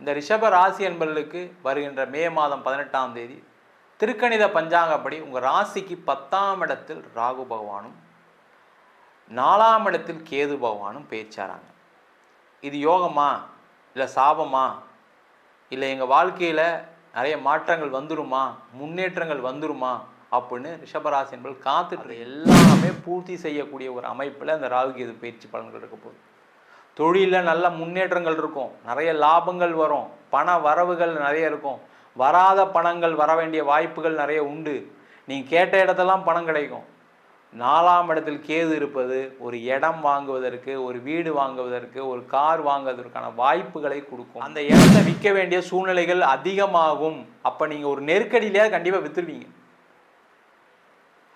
இந்த ரிஷப ராசி என்பவர்களுக்கு வருகின்ற மே மாதம் பதினெட்டாம் தேதி திருக்கணித பஞ்சாங்கப்படி உங்கள் ராசிக்கு பத்தாம் இடத்தில் ராகு பகவானும் நாலாம் இடத்தில் கேது பகவானும் பேச்சாராங்க. இது யோகமா? இல்லை சாபமா? இல்லை எங்கள் வாழ்க்கையில் நிறைய மாற்றங்கள் வந்துருமா? முன்னேற்றங்கள் வந்துருமா? அப்படின்னு ரிஷபராசி என்பது காத்துட்டு எல்லாமே பூர்த்தி செய்யக்கூடிய ஒரு அமைப்பில் அந்த ராகு கேது பயிற்சி பலன்கள் இருக்க போகுது. தொழிலில் நல்ல முன்னேற்றங்கள் இருக்கும். நிறைய லாபங்கள் வரும். பண வரவுகள் நிறைய இருக்கும். வராத பணங்கள் வர வேண்டிய வாய்ப்புகள் நிறைய உண்டு. நீங்கள் கேட்ட இடத்தெல்லாம் பணம் கிடைக்கும். நாலாம் இடத்தில் கேது இருப்பது ஒரு இடம் வாங்குவதற்கு ஒரு வீடு வாங்குவதற்கு ஒரு கார் வாங்குவதற்கான வாய்ப்புகளை கொடுக்கும். அந்த இடத்த விற்க வேண்டிய சூழ்நிலைகள் அதிகமாகும். அப்போ நீங்கள் ஒரு நெருக்கடியிலேயே கண்டிப்பாக விற்றுருவீங்க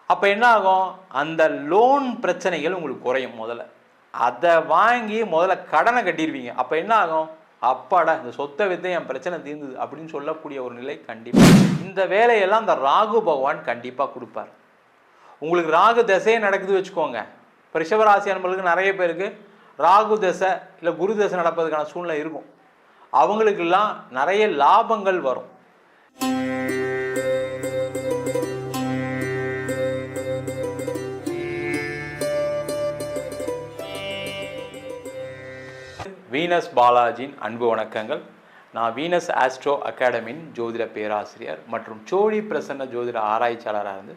அப்போ என்ன ஆகும்? அந்த லோன் பிரச்சனைகள் உங்களுக்கு குறையும் முதல்ல. அதை வாங்கி முதல்ல கடனை கட்டிடுவீங்க அப்போ என்ன ஆகும்? அப்பாடா இந்த சொத்தை வித்து என் பிரச்சனை தீர்ந்தது அப்படின்னு சொல்லக்கூடிய ஒரு நிலை கண்டிப்பாக இந்த வேலையெல்லாம் அந்த ராகு பகவான் கண்டிப்பாக கொடுப்பார். உங்களுக்கு ராகு தசையே நடக்குது வச்சுக்கோங்க. இப்போ ரிஷபராசி அன்பர்களுக்கு நிறைய பேருக்கு ராகு தசை இல்லை குரு தசை நடப்பதுக்கான சூழ்நிலை இருக்கும். அவங்களுக்கெல்லாம் நிறைய லாபங்கள் வரும். வீனஸ் பாலாஜியின் அன்பு வணக்கங்கள். நான் வீனஸ் ஆஸ்ட்ரோ அகாடமியின் ஜோதிட பேராசிரியர் மற்றும் சோழி பிரசன்ன ஜோதிட ஆராய்ச்சியாளராக இருந்து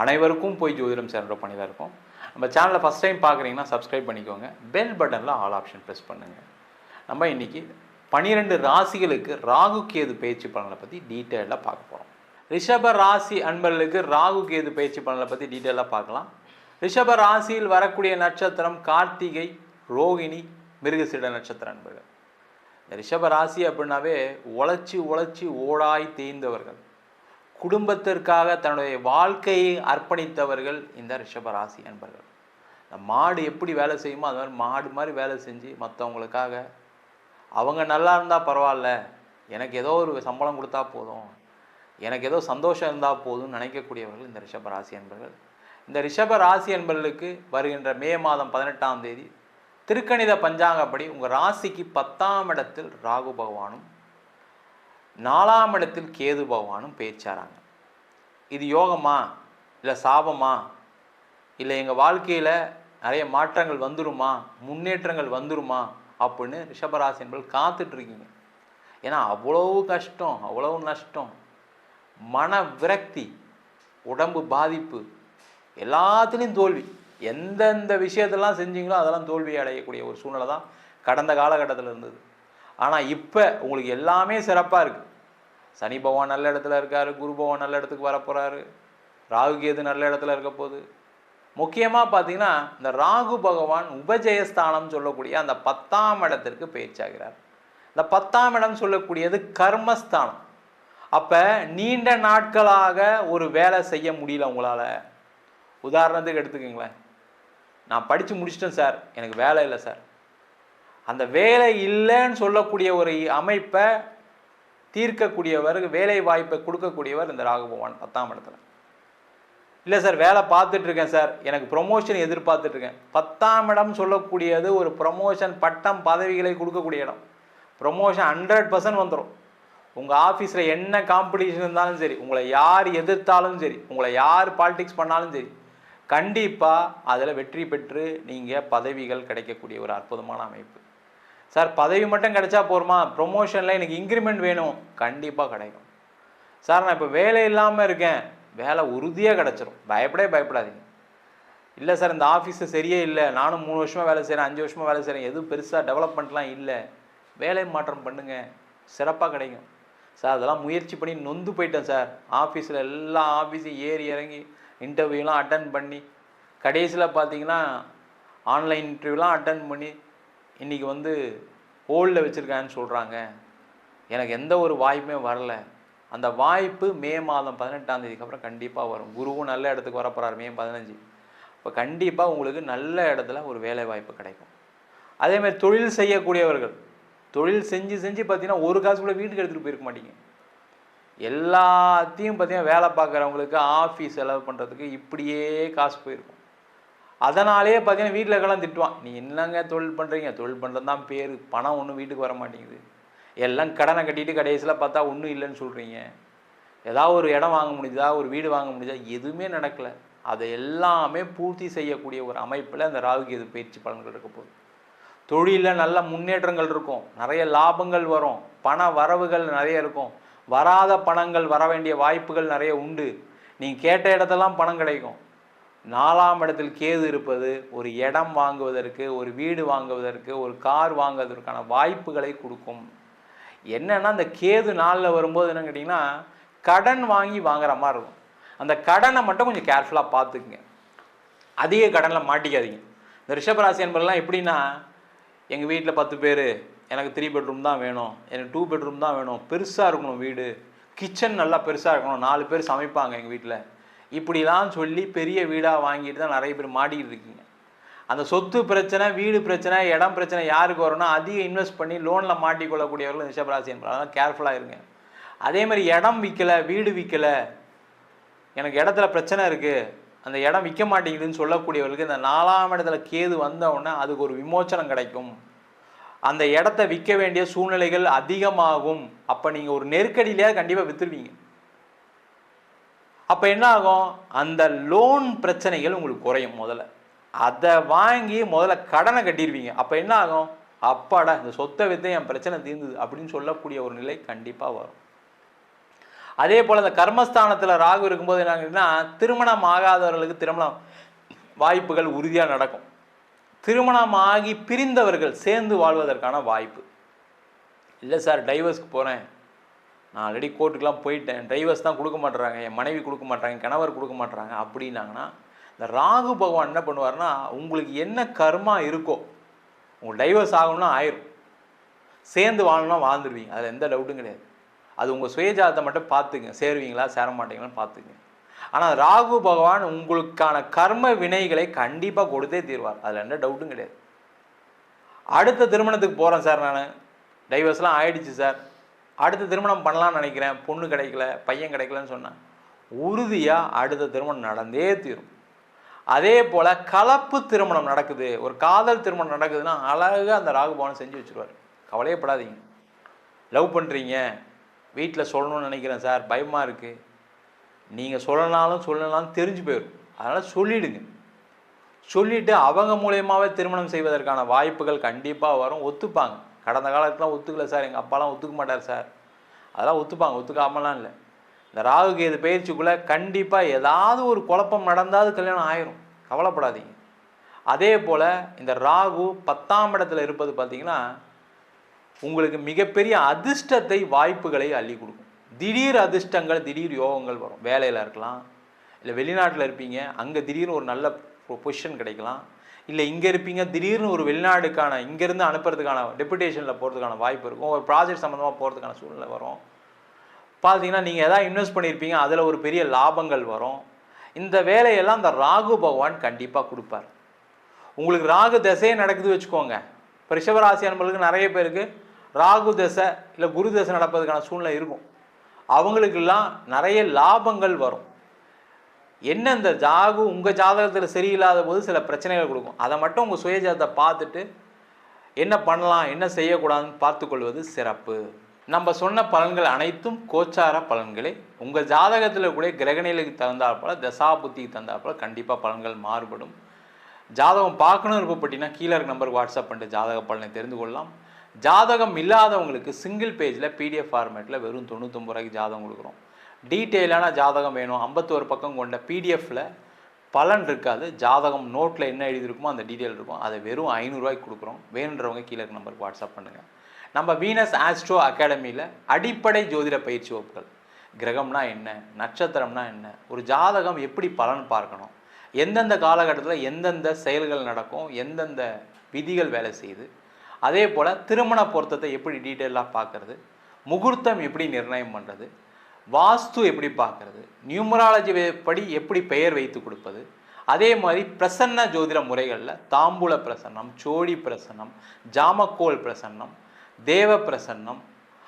அனைவருக்கும் போய் ஜோதிடம் சேர்ந்த பண்ணி தான் இருக்கோம். நம்ம சேனலை ஃபஸ்ட் டைம் பார்க்குறீங்கன்னா சப்ஸ்கிரைப் பண்ணிக்கோங்க. பெல் பட்டனில் ஆல் ஆப்ஷன் ப்ரெஸ் பண்ணுங்கள் நம்ம இன்னைக்கு பன்னிரெண்டு ராசிகளுக்கு ராகு கேது பயிற்சி பலனை பற்றி டீட்டெயிலாக பார்க்க போகிறோம் ரிஷப ராசி அன்பர்களுக்கு ராகு கேது பயிற்சி பலனை பற்றி டீட்டெயிலாக பார்க்கலாம். ரிஷப ராசியில் வரக்கூடிய நட்சத்திரம் கார்த்திகை ரோகிணி மிருகசீட நட்சத்திர அன்பர்கள். இந்த ரிஷப ராசி அப்படின்னாவே உழைச்சி உழைச்சி ஓடாய் தேய்ந்தவர்கள். குடும்பத்திற்காக தன்னுடைய வாழ்க்கையை அர்ப்பணித்தவர்கள் இந்த ரிஷப ராசி அன்பர்கள். இந்த மாடு எப்படி வேலை செய்யுமோ அது மாதிரி மாடு மாதிரி வேலை செஞ்சு மற்றவங்களுக்காக அவங்க நல்லா இருந்தால் பரவாயில்ல எனக்கு ஏதோ ஒரு சம்பளம் கொடுத்தா போதும் எனக்கு ஏதோ சந்தோஷம் இருந்தால் போதும்னு நினைக்கக்கூடியவர்கள் இந்த ரிஷப ராசி அன்பர்கள். இந்த ரிஷப ராசி அன்பர்களுக்கு வருகின்ற மே மாதம் பதினெட்டாம் தேதி திருக்கணித பஞ்சாங்கப்படி உங்கள் ராசிக்கு பத்தாம் இடத்தில் ராகு பகவானும் நாலாம் இடத்தில் கேது பகவானும் பேச்சாராங்க. இது யோகமா? இல்லை சாபமா? இல்லை எங்கள் வாழ்க்கையில் நிறைய மாற்றங்கள் வந்துருமா? முன்னேற்றங்கள் வந்துருமா? அப்படின்னு ரிஷபராசி என்பது காத்துட்ருக்கீங்க ஏன்னா அவ்வளவு கஷ்டம் அவ்வளவு நஷ்டம் மன விரக்தி உடம்பு பாதிப்பு எல்லாத்துலேயும் தோல்வி. எந்தெந்த விஷயத்தெல்லாம் செஞ்சீங்களோ அதெல்லாம் தோல்வி அடையக்கூடிய ஒரு சூழ்நிலை தான் கடந்த காலகட்டத்தில் இருந்தது. ஆனால் இப்போ உங்களுக்கு எல்லாமே சிறப்பாக இருக்குது சனி பகவான் நல்ல இடத்துல இருக்கார் குரு பகவான் நல்ல இடத்துக்கு வரப்போகிறாரு ராகு கேது நல்ல இடத்துல இருக்க போகுது. முக்கியமாக பார்த்தீங்கன்னா இந்த ராகு பகவான் உபஜயஸ்தானம் சொல்லக்கூடிய அந்த பத்தாம் இடத்திற்கு பயிற்சியாகிறார். இந்த பத்தாம் இடம் சொல்லக்கூடியது கர்மஸ்தானம். அப்போ நீண்ட நாட்களாக ஒரு வேலை செய்ய முடியல உங்களால். உதாரணத்துக்கு எடுத்துக்கோங்களேன். நான் படித்து முடிச்சிட்டேன் சார். எனக்கு வேலை இல்லை சார். அந்த வேலை இல்லைன்னு சொல்லக்கூடிய ஒரு அமைப்பை தீர்க்கக்கூடியவர் வேலை வாய்ப்பை கொடுக்கக்கூடியவர் இந்த ராகுபவான் பத்தாம் இடத்துல. இல்லை சார் வேலை பார்த்துட்ருக்கேன் சார். எனக்கு ப்ரொமோஷன் எதிர்பார்த்துட்ருக்கேன் பத்தாம் இடம் சொல்லக்கூடியது ஒரு ப்ரொமோஷன் பட்டம் பதவிகளை கொடுக்கக்கூடிய இடம். ப்ரொமோஷன் ஹண்ட்ரட் பர்சன்ட் வந்துடும் உங்கள் ஆஃபீஸில் என்ன காம்படிஷன் இருந்தாலும் சரி உங்களை யார் எதிர்த்தாலும் சரி உங்களை யார் பாலிடிக்ஸ் பண்ணாலும் சரி கண்டிப்பாக அதில் வெற்றி பெற்று நீங்கள் பதவிகள் கிடைக்கக்கூடிய ஒரு அற்புதமான அமைப்பு. சார் பதவி மட்டும் கிடைச்சா போருமா? ப்ரொமோஷனில் எனக்கு இன்க்ரிமெண்ட் வேணும். கண்டிப்பாக கிடைக்கும். சார் நான் இப்போ வேலை இல்லாமல் இருக்கேன். வேலை உறுதியாக கிடச்சிரும். பயப்படவே பயப்படாதீங்க. இல்லை சார் இந்த ஆஃபீஸு சரியே இல்லை. நானும் மூணு வருஷமாக வேலை செய்கிறேன் அஞ்சு வருஷமாக வேலை செய்கிறேன் எதுவும் பெருசாக டெவலப்மெண்ட்லாம் இல்லை. வேலை மாற்றம் பண்ணுங்க. சிறப்பாக கிடைக்கும். சார் அதெல்லாம் முயற்சி பண்ணி நொந்து போயிட்டேன் சார். ஆஃபீஸில் எல்லா ஆஃபீஸையும் ஏறி இறங்கி இன்டர்வியூலாம் அட்டன் பண்ணி கடைசியில் பார்த்தீங்கன்னா ஆன்லைன் இன்டர்வியூலாம் அட்டன் பண்ணி இன்றைக்கி வந்து ஹோல்டில் வச்சுருக்கான்னு சொல்கிறாங்க எனக்கு எந்த ஒரு வாய்ப்புமே வரல. அந்த வாய்ப்பு மே மாதம் பதினெட்டாம் தேதிக்கு அப்புறம் கண்டிப்பாக வரும். குருவும் நல்ல இடத்துக்கு வரப்போகிறார் மே பதினஞ்சு. இப்போ கண்டிப்பாக உங்களுக்கு நல்ல இடத்துல ஒரு வேலை வாய்ப்பு கிடைக்கும். அதேமாதிரி தொழில் செய்யக்கூடியவர்கள். தொழில் செஞ்சு செஞ்சு பார்த்தீங்கன்னா ஒரு காசு கூட வீட்டுக்கு எடுத்துகிட்டு போயிருக்க மாட்டீங்க. எல்லாத்தையும் பார்த்தீங்கன்னா வேலை பார்க்குறவங்களுக்கு ஆஃபீஸ் செலவு பண்ணுறதுக்கு இப்படியே காசு போயிருக்கும். அதனாலே பார்த்தீங்கன்னா வீட்டில் இருக்கலாம் திட்டுவான். நீ என்னங்க தொழில் பண்ணுறீங்க தொழில் பண்ணுறது தான் பேர். பணம் ஒன்றும் வீட்டுக்கு வர மாட்டேங்குது. எல்லாம் கடனை கட்டிட்டு கடைசியில் பார்த்தா ஒன்றும் இல்லைன்னு சொல்கிறீங்க ஏதாவது ஒரு இடம் வாங்க முடிஞ்சதா? ஒரு வீடு வாங்க முடிஞ்சா எதுவுமே நடக்கலை. அதை எல்லாமே பூர்த்தி செய்யக்கூடிய ஒரு அமைப்பில் அந்த ராகுகேது பயிற்சி பலன்கள் இருக்க போகுது. தொழிலில் நல்ல முன்னேற்றங்கள் இருக்கும். நிறைய லாபங்கள் வரும். பண வரவுகள் நிறைய இருக்கும். வராத பணங்கள் வர வேண்டிய வாய்ப்புகள் நிறைய உண்டு. நீங்கள் கேட்ட இடத்தெல்லாம் பணம் கிடைக்கும். நாலாம் இடத்தில் கேது இருப்பது ஒரு இடம் வாங்குவதற்கு ஒரு வீடு வாங்குவதற்கு ஒரு கார் வாங்குவதற்கான வாய்ப்புகளை கொடுக்கும். என்னென்னா அந்த கேது நாளில் வரும்போது என்னன்னு கேட்டிங்கன்னா கடன் வாங்கி வாங்குற மாதிரி இருக்கும். அந்த கடனை மட்டும் கொஞ்சம் கேர்ஃபுல்லாக பார்த்துக்குங்க. அதிக கடனில் மாட்டிக்காதீங்க. இந்த ரிஷபராசி என்பதெல்லாம் எப்படின்னா எங்கள் வீட்டில் பத்து பேர் எனக்கு த்ரீ பெட்ரூம் தான் வேணும். எனக்கு டூ பெட்ரூம் தான் வேணும். பெருசாக இருக்கணும் வீடு. கிச்சன் நல்லா பெருசாக இருக்கணும். நாலு பேர் சமைப்பாங்க எங்கள் வீட்டில் இப்படிலாம் சொல்லி பெரிய வீடாக வாங்கிட்டு தான் நிறைய பேர் மாடிக்கிட்டு இருக்கீங்க. அந்த சொத்து பிரச்சனை வீடு பிரச்சனை இடம் பிரச்சனை யாருக்கு வரும்னா அதிக இன்வெஸ்ட் பண்ணி லோனில் மாட்டிக்கொள்ளக்கூடியவர்கள் ரிஷபராசி என்பது அதனால் கேர்ஃபுல்லாக இருங்க. அதே மாதிரி இடம் விற்கலை வீடு விற்கலை எனக்கு இடத்துல பிரச்சனை இருக்குது அந்த இடம் விற்க மாட்டேங்குதுன்னு சொல்லக்கூடியவர்களுக்கு இந்த நாலாம் இடத்துல கேது வந்தவுடனே அதுக்கு ஒரு விமோச்சனம் கிடைக்கும். அந்த இடத்த விற்க வேண்டிய சூழ்நிலைகள் அதிகமாகும். அப்போ நீங்கள் ஒரு நெருக்கடியிலேயே கண்டிப்பாக விற்றுருவீங்க அப்போ என்ன ஆகும்? அந்த லோன் பிரச்சனைகள் உங்களுக்கு குறையும் முதல்ல. அதை வாங்கி முதல்ல கடனை கட்டிடுவீங்க அப்போ என்ன ஆகும்? அப்பாடா இந்த சொத்தை வித்து என் பிரச்சனை தீர்ந்தது அப்படின்னு சொல்லக்கூடிய ஒரு நிலை கண்டிப்பாக வரும். அதே போல் இந்த கர்மஸ்தானத்தில் ராகு இருக்கும்போது என்ன திருமணம் ஆகாதவர்களுக்கு திருமணம் வாய்ப்புகள் உறுதியாக நடக்கும். திருமணம் ஆகி பிரிந்தவர்கள் சேர்ந்து வாழ்வதற்கான வாய்ப்பு. இல்லை சார் டைவர்ஸ்க்கு போகிறேன் நான் ஆல்ரெடி கோர்ட்டுக்கெலாம் போயிட்டேன். டைவர்ஸ் தான் கொடுக்க மாட்டுறாங்க. என் மனைவி கொடுக்க மாட்டாங்க கணவர் கொடுக்க மாட்டுறாங்க. அப்படின்னாங்கன்னா இந்த ராகு பகவான் என்ன பண்ணுவார்னா உங்களுக்கு என்ன கர்மா இருக்கோ உங்களுக்கு டைவர்ஸ் ஆகணும்னா ஆயிரும். சேர்ந்து வாழணும்னா வாழ்ந்துருவீங்க. அதில் எந்த டவுட்டும் கிடையாது. அது உங்கள் சுயஜாதத்தை மட்டும் பார்த்துங்க சேருவீங்களா சேர மாட்டீங்களான்னு பார்த்துங்க ஆனால் ராகு பகவான் உங்களுக்கான கர்ம வினைகளை கண்டிப்பாக கொடுத்தே தீர்வார். அதில் எந்த டவுட்டும் கிடையாது. அடுத்த திருமணத்துக்கு போகிறேன் சார் நான். டைவர்ஸ்லாம் ஆயிடுச்சு சார். அடுத்த திருமணம் பண்ணலாம்னு நினைக்கிறேன். பொண்ணு கிடைக்கல பையன் கிடைக்கலன்னு சொன்னேன். உறுதியாக அடுத்த திருமணம் நடந்தே தீரும். அதே போல் கலப்பு திருமணம் நடக்குது. ஒரு காதல் திருமணம் நடக்குதுன்னா அழகாக அந்த ராகு பகவான் செஞ்சு வச்சுருவார். கவலையப்படாதீங்க. லவ் பண்ணுறீங்க வீட்டில் சொல்லணும்னு நினைக்கிறேன் சார். பயமாக இருக்குது நீங்கள் சொல்லனாலும் சொல்லனாலும் தெரிஞ்சு போயிடும் அதனால் சொல்லிவிடுங்க சொல்லிவிட்டு அவங்க மூலயமாவே திருமணம் செய்வதற்கான வாய்ப்புகள் கண்டிப்பாக வரும். ஒத்துப்பாங்க. கடந்த காலத்துலாம் ஒத்துக்கல சார். எங்கள் அப்பாலாம் ஒத்துக்க மாட்டார் சார். அதெல்லாம் ஒத்துப்பாங்க. ஒத்துக்காமலாம் இல்லை. இந்த ராகு கேது பயிற்சிக்குள்ளே கண்டிப்பாக ஏதாவது ஒரு குழப்பம் நடந்தாவது கல்யாணம் ஆயிரும். கவலைப்படாதீங்க. அதே போல் இந்த ராகு பத்தாம் இடத்துல இருப்பது பார்த்திங்கன்னா உங்களுக்கு மிகப்பெரிய அதிர்ஷ்டத்தை வாய்ப்புகளை அள்ளி கொடுக்கும். திடீர் அதிர்ஷ்டங்கள் திடீர் யோகங்கள் வரும். வேலையில் இருக்கலாம். இல்லை வெளிநாட்டில் இருப்பீங்க. அங்கே திடீர்னு ஒரு நல்ல பொசிஷன் கிடைக்கலாம். இல்லை இங்கே இருப்பீங்க. திடீர்னு ஒரு வெளிநாடுக்கான இங்கேருந்து அனுப்புறதுக்கான டெபுடேஷனில் போகிறதுக்கான வாய்ப்பு இருக்கும். ஒரு ப்ராஜெக்ட் சம்மந்தமாக போகிறதுக்கான சூழ்நிலை வரும். பார்த்தீங்கன்னா நீங்கள் எதாவது இன்வெஸ்ட் பண்ணியிருப்பீங்க அதில் ஒரு பெரிய லாபங்கள் வரும். இந்த வேலையெல்லாம் அந்த ராகு பகவான் கண்டிப்பாக கொடுப்பார். உங்களுக்கு ராகு தசையே நடக்குது வச்சுக்கோங்க. இப்போ ரிஷபராசி அன்பர்களுக்கு நிறைய பேருக்கு ராகு தசை இல்லை குரு தசை நடப்பதுக்கான சூழ்நிலை இருக்கும். அவங்களுக்கெல்லாம் நிறைய லாபங்கள் வரும். என்ன இந்த ஜாகு உங்கள் ஜாதகத்தில் சரியில்லாத போது சில பிரச்சனைகள் கொடுக்கும். அதை மட்டும் உங்கள் சுயஜாதத்தை பார்த்துட்டு என்ன பண்ணலாம் என்ன செய்யக்கூடாதுன்னு பார்த்துக்கொள்வது சிறப்பு. நம்ம சொன்ன பலன்கள் அனைத்தும் கோச்சார பலன்களே. உங்கள் ஜாதகத்தில் கூட கிரகநிலைக்கு தகுந்தாற்போல் தசாபுத்திக்கு தசா புத்திக்கு கண்டிப்பாக பலன்கள் மாறுபடும். ஜாதகம் பார்க்கணும் விருப்பப்பட்டீங்கன்னா கீழே இருக்க நம்பருக்கு வாட்ஸ்அப் பண்ணிட்டு ஜாதக பலனை தெரிந்து கொள்ளலாம். ஜாதகம் இல்லாதவங்களுக்கு சிங்கிள் பேஜில் பிடிஎஃப் ஃபார்மேட்டில் வெறும் தொண்ணூத்தொம்பது ரூபாய்க்கு ஜாதகம் கொடுக்குறோம். டீட்டெயிலான ஜாதகம் வேணும். ஐம்பத்தோரு பக்கம் கொண்ட பிடிஎஃப்பில் பலன் இருக்காது. ஜாதகம் நோட்டில் என்ன எழுதியிருக்குமோ அந்த டீட்டெயில் இருக்கும். அதை வெறும் ஐநூறுரூவாய்க்கு கொடுக்குறோம். வேணுன்றவங்க கீழே இருக்க நம்பருக்கு வாட்ஸ்அப் பண்ணுங்கள் நம்ம வீனஸ் ஆஸ்ட்ரோ அகாடமியில் அடிப்படை ஜோதிட பயிற்சி வகுப்புகள். கிரகம்னா என்ன? நட்சத்திரம்னா என்ன? ஒரு ஜாதகம் எப்படி பலன் பார்க்கணும்? எந்தெந்த காலகட்டத்தில் எந்தெந்த செயல்கள் நடக்கும்? எந்தெந்த விதிகள் வேலை செய்யுது? அதே போல் திருமண பொருத்தத்தை எப்படி டீட்டெயிலாக பார்க்குறது? முகூர்த்தம் எப்படி நிர்ணயம் பண்ணுறது வாஸ்து எப்படி பார்க்கறது? நியூமராலஜி படி எப்படி பெயர் வைத்து கொடுப்பது? அதே மாதிரி பிரசன்ன ஜோதிட முறைகளில் தாம்பூல பிரசன்னம் சோழி பிரசன்னம் ஜாமக்கோல் பிரசன்னம் தேவ பிரசன்னம்